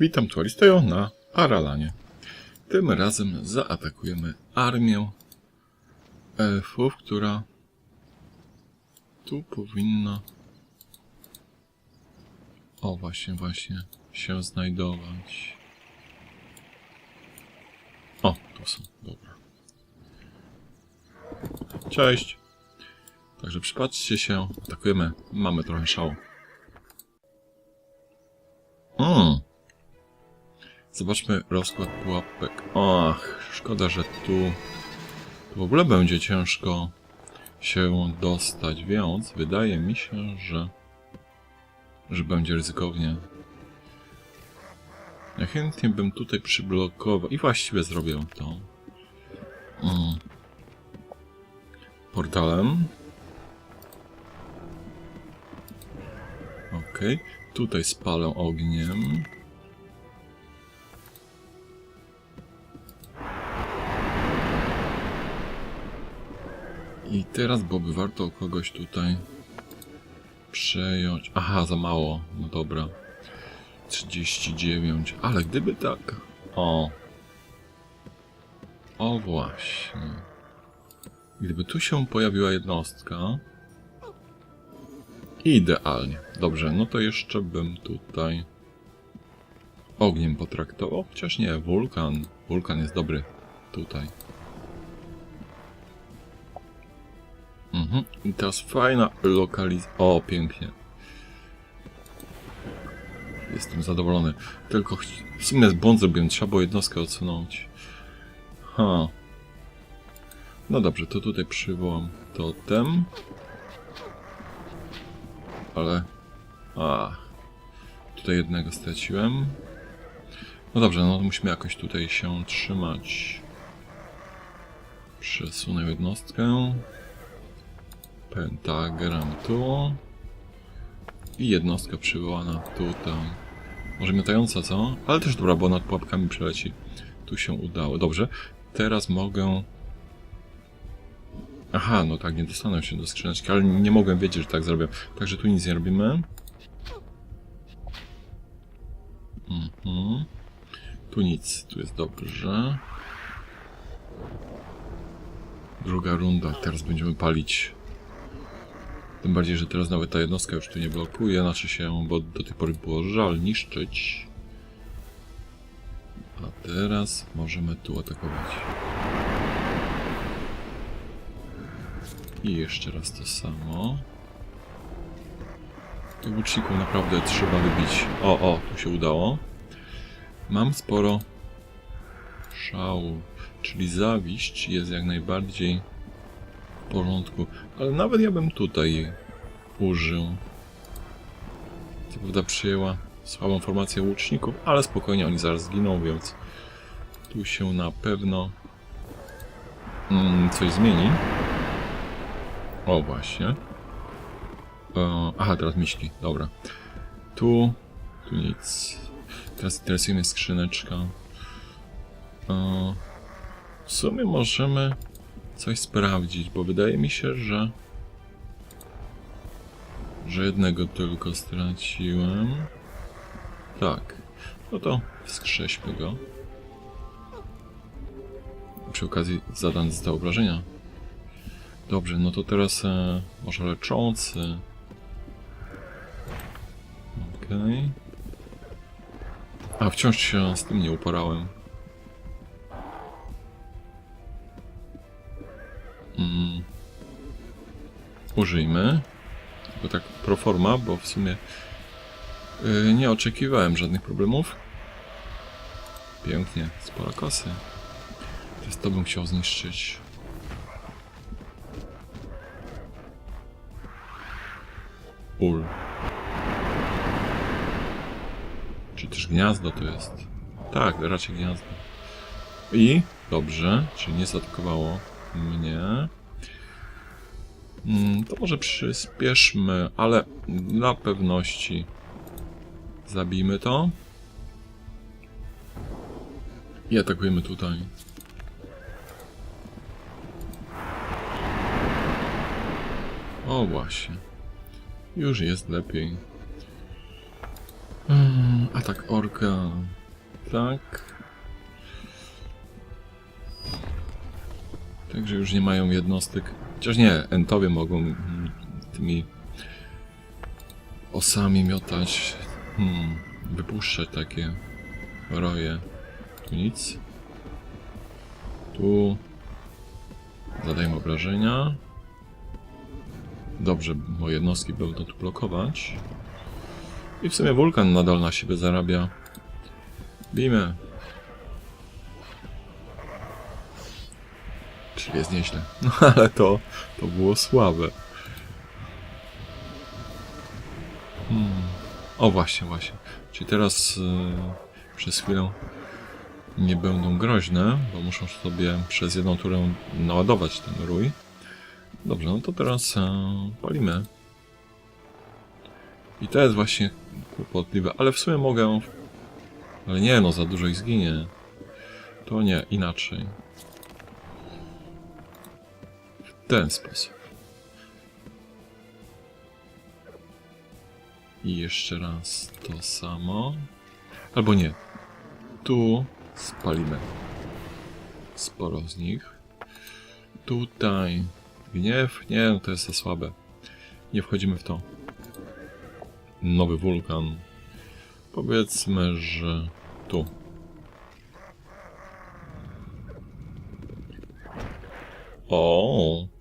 Witam tu Aristejo na Aralanie. Tym razem zaatakujemy armię elfów, która tu powinna o właśnie, właśnie się znajdować. O, tu są, dobra. Cześć. Także przypatrzcie się, atakujemy, mamy trochę szału. Mm. Zobaczmy rozkład pułapek. Ach, szkoda, że tu w ogóle będzie ciężko się dostać, więc wydaje mi się, że że będzie ryzykownie. Ja chętnie bym tutaj przyblokował i właściwie zrobię to. Mm. Portalem. Okej. Tutaj spalę ogniem. Teraz byłoby warto kogoś tutaj przejąć. Aha, za mało. No dobra. 39. Ale gdyby tak. O. O właśnie. Gdyby tu się pojawiła jednostka. Idealnie. Dobrze, no to jeszcze bym tutaj ogniem potraktował. Chociaż nie, wulkan. Wulkan jest dobry tutaj. Mhm. I teraz fajna lokalizacja. O, pięknie. Jestem zadowolony. Tylko w sumie błąd zrobiłem. Trzeba było jednostkę odsunąć. Ha. No dobrze, to tutaj przywołam totem. Ale... A. Tutaj jednego straciłem. No dobrze, no to musimy jakoś tutaj się trzymać. Przesunę jednostkę. Pentagram tu. I jednostka przywołana tutaj. Może miotająca, co? Ale też dobra, bo nad pułapkami przeleci. Tu się udało. Dobrze. Teraz mogę... Aha, no tak, nie dostanę się do skrzyneczki, ale nie mogłem wiedzieć, że tak zrobię. Także tu nic nie robimy. Mhm. Tu nic, tu jest dobrze. Druga runda, teraz będziemy palić tym bardziej, że teraz nawet ta jednostka już tu nie blokuje, znaczy się, bo do tej pory było żal niszczyć. A teraz możemy tu atakować. I jeszcze raz to samo. Tych łuczników naprawdę trzeba wybić. O, o, tu się udało. Mam sporo szału, czyli zawiść jest jak najbardziej porządku. Ale nawet ja bym tutaj użył. Co prawda przyjęła słabą formację łuczników, ale spokojnie oni zaraz zginą, więc tu się na pewno mm, coś zmieni. O właśnie. E, aha, teraz miśki, dobra. Tu, tu nic. Teraz interesuje mnie skrzyneczka. E, w sumie możemy coś sprawdzić, bo wydaje mi się, że że jednego tylko straciłem. Tak. No to wskrześmy go. Przy okazji zadane zostały obrażenia. Dobrze, no to teraz e, może leczący. Okej. A, wciąż się z tym nie uporałem. Mm. Użyjmy. Tylko tak pro forma, bo w sumie yy, nie oczekiwałem żadnych problemów. Pięknie, spora kosy. Teraz to bym chciał zniszczyć. Ul. Czy też gniazdo to jest? Tak, raczej gniazdo. I dobrze, czyli nie zaatakowało mnie. Mm, To może przyspieszmy, ale dla pewności zabijmy to. I atakujemy tutaj. O właśnie. Już jest lepiej. Mm, Atak orka. Tak. Także już nie mają jednostek. Chociaż nie, entowie mogą mm, tymi osami miotać. Hmm, wypuszczać takie roje. Tu nic. Tu zadajmy obrażenia. Dobrze, bo jednostki będą tu blokować. I w sumie wulkan nadal na siebie zarabia. Bijmy. Czyli jest nieźle. No ale to, to było słabe. Hmm. O właśnie, właśnie. Czyli teraz y, przez chwilę nie będą groźne, bo muszą sobie przez jedną turę naładować ten rój. Dobrze, no to teraz e, palimy. I to jest właśnie kłopotliwe, ale w sumie mogę... Ale nie, no za dużo ich zginie. To nie, inaczej. Ten sposób. I jeszcze raz to samo. Albo nie. Tu spalimy. Sporo z nich. Tutaj gniew. Nie, no to jest za słabe. Nie wchodzimy w to. Nowy wulkan. Powiedzmy, że tu. O.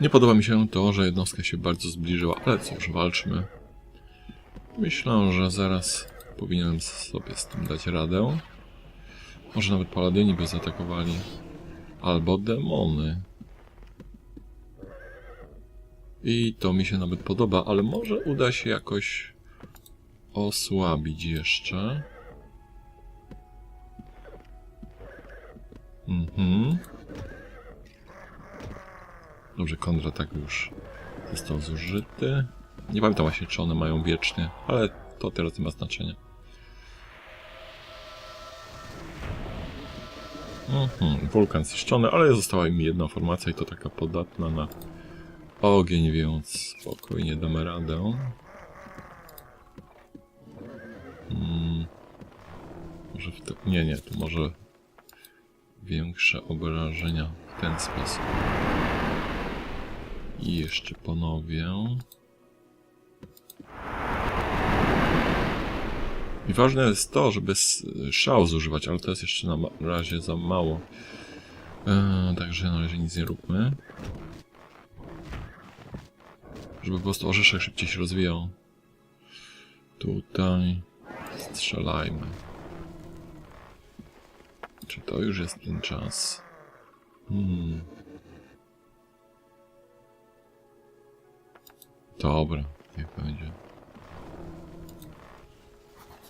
Nie podoba mi się to, że jednostka się bardzo zbliżyła, ale cóż, walczmy. Myślę, że zaraz powinienem sobie z tym dać radę. Może nawet paladyni by zaatakowali. Albo demony. I to mi się nawet podoba, ale może uda się jakoś osłabić jeszcze. Mhm. Dobrze, kontratak już został zużyty. Nie pamiętam właśnie, czy one mają wiecznie, ale to teraz nie ma znaczenia. Mhm, wulkan zniszczony, ale została mi jedna formacja i to taka podatna na ogień, więc spokojnie damy radę. Mm, może w te... Nie, nie, tu może większe obrażenia w ten sposób. I jeszcze ponownie. I ważne jest to, żeby szał zużywać, ale to jest jeszcze na razie za mało. Eee, także na razie nic nie róbmy. Żeby po prostu orzeszek szybciej się rozwijał. Tutaj strzelajmy. Czy to już jest ten czas? Hmm. Dobra, niech będzie.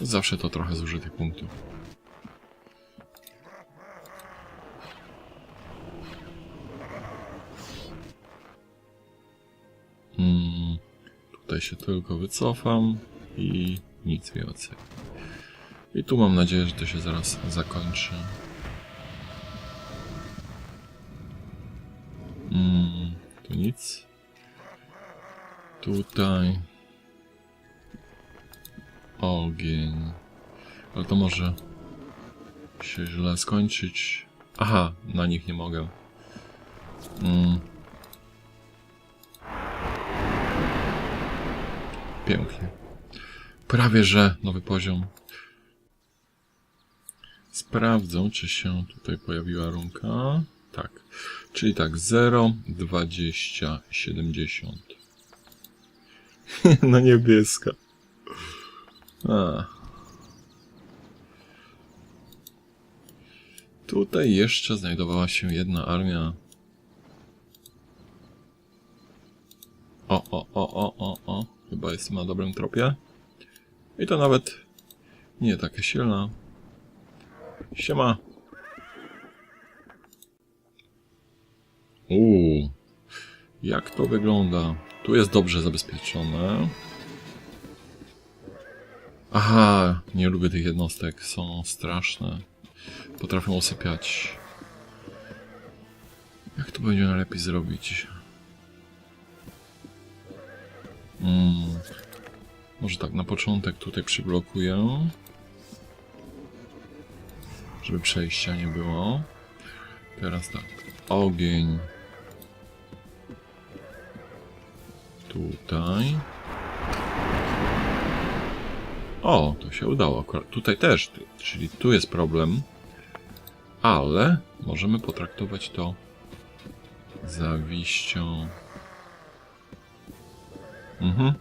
Zawsze to trochę zużytych punktów. Mm, tutaj się tylko wycofam i nic więcej. I tu mam nadzieję, że to się zaraz zakończy. Mm, tu nic. Tutaj. Ogień. Ale to może się źle skończyć. Aha, na nich nie mogę. Mm. Pięknie. Prawie że nowy poziom. Sprawdzę, czy się tutaj pojawiła runka. Tak. Czyli tak, 0, 20, 70. no niebieska. A. Tutaj jeszcze znajdowała się jedna armia. O, o, o, o, o, o. Chyba jest na dobrym tropie. I to nawet nie taka silna. Siema. Uuu. Jak to wygląda? Tu jest dobrze zabezpieczone. Aha, nie lubię tych jednostek, są straszne. Potrafią osypiać. Jak to będzie najlepiej zrobić? Mm. Może tak, na początek tutaj przyblokuję. Żeby przejścia nie było. Teraz tak. Ogień. Tutaj. O, to się udało akurat. Tutaj też, czyli tu jest problem. Ale możemy potraktować to zawiścią. Mhm.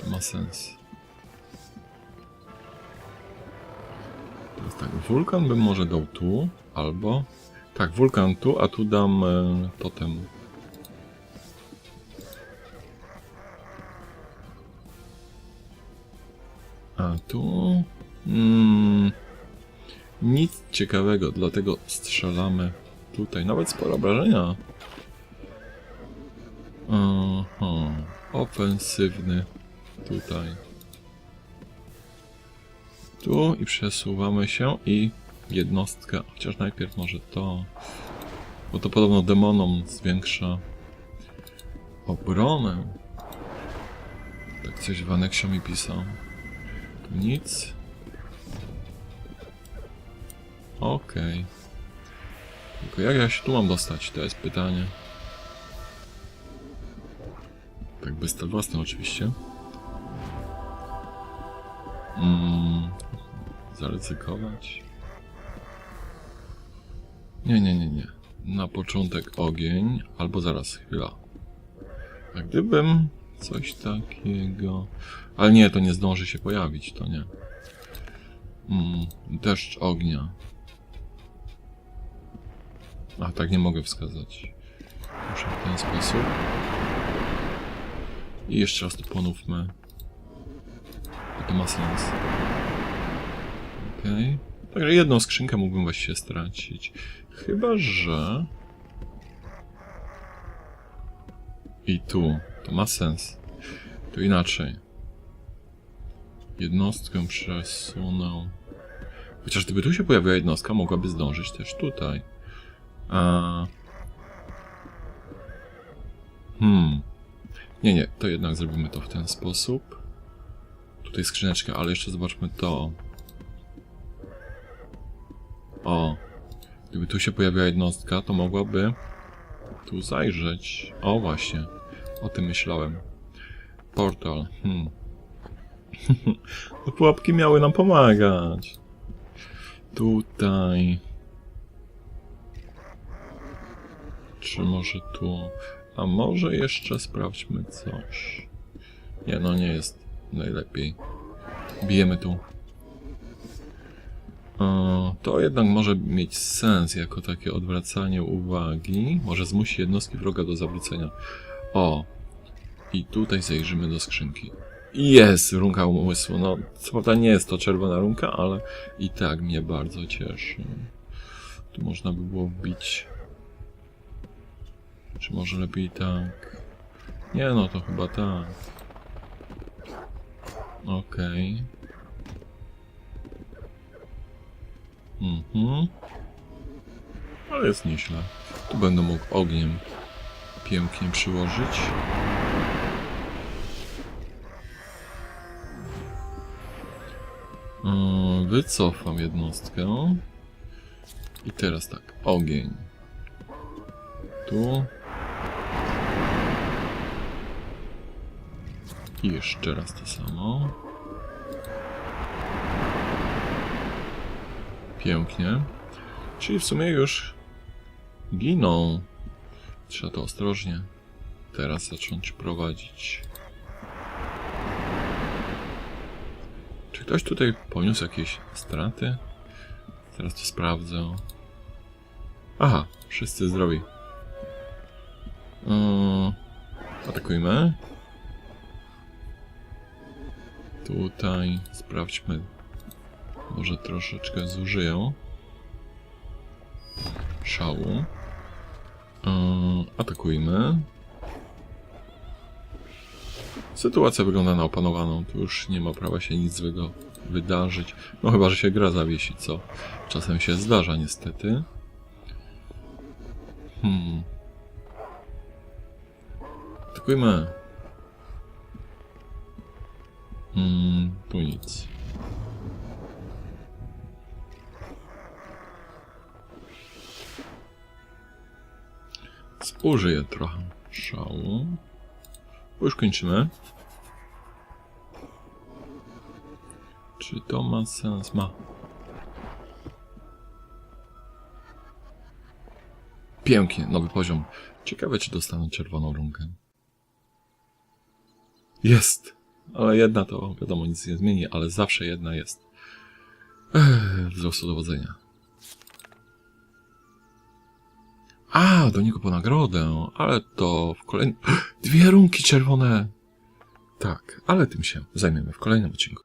To ma sens. Teraz tak, wulkan bym może dał tu, albo... Tak, wulkan tu, a tu dam e, totem. A tu... Mm, nic ciekawego, dlatego strzelamy tutaj. Nawet sporo obrażenia. Aha. Ofensywny tutaj. Tu i przesuwamy się i jednostka, chociaż najpierw może to, bo to podobno demonom zwiększa obronę. Tak coś w aneksie mi pisał. Nic. Okej. Tylko jak ja się tu mam dostać? To jest pytanie. Tak bez tel własny oczywiście. Mm, zaryzykować? Nie, nie, nie, nie. Na początek ogień, albo zaraz, chwila. A gdybym coś takiego... Ale nie, to nie zdąży się pojawić, to nie. Mm, deszcz ognia. A, tak nie mogę wskazać. Muszę w ten sposób. I jeszcze raz to ponówmy. To ma sens. Okej. Także jedną skrzynkę mógłbym właściwie stracić. Chyba, że... I tu. To ma sens. To inaczej. Jednostkę przesunę. Chociaż gdyby tu się pojawiła jednostka, mogłaby zdążyć też tutaj. A... Hmm. Nie, nie, to jednak zrobimy to w ten sposób. Tutaj skrzyneczka, ale jeszcze zobaczmy to. O. Gdyby tu się pojawiła jednostka, to mogłaby tu zajrzeć. O, właśnie. O tym myślałem. Portal. Hmm. No pułapki miały nam pomagać. Tutaj. Czy może tu? A może jeszcze sprawdźmy coś. Nie, no nie jest najlepiej. Bijemy tu. E, To jednak może mieć sens jako takie odwracanie uwagi. Może zmusi jednostki wroga do zawrócenia. O! I tutaj zajrzymy do skrzynki. Jest runka umysłu. No, co prawda nie jest to czerwona runka, ale i tak mnie bardzo cieszy. Tu można by było wbić. Czy może lepiej tak? Nie no, to chyba tak. Okej. Mhm. Ale jest nieźle. Tu będę mógł ogniem pięknie przyłożyć. Wycofam jednostkę. I teraz tak, ogień. Tu. I jeszcze raz to samo. Pięknie. Czyli w sumie już giną. Trzeba to ostrożnie teraz zacząć prowadzić. Czy ktoś tutaj poniósł jakieś straty? Teraz to sprawdzę. Aha, wszyscy zdrowi. Yy, atakujmy. Tutaj sprawdźmy. Może troszeczkę zużyją. Szału. Yy, atakujmy. Sytuacja wygląda na opanowaną. Tu już nie ma prawa się nic złego wydarzyć. No chyba, że się gra zawiesi, co czasem się zdarza niestety. Hmm. Atakujmy. Mm, tu nic. Zużyję trochę szału. Bo już kończymy. Czy to ma sens? Ma. Pięknie, nowy poziom. Ciekawe, czy dostanę czerwoną runkę. Jest! Ale jedna to wiadomo nic nie zmieni, ale zawsze jedna jest. Ech, wzrostu dowodzenia. A, do niego po nagrodę, ale to w kolejnym... Dwie runki czerwone! Tak, ale tym się zajmiemy w kolejnym odcinku.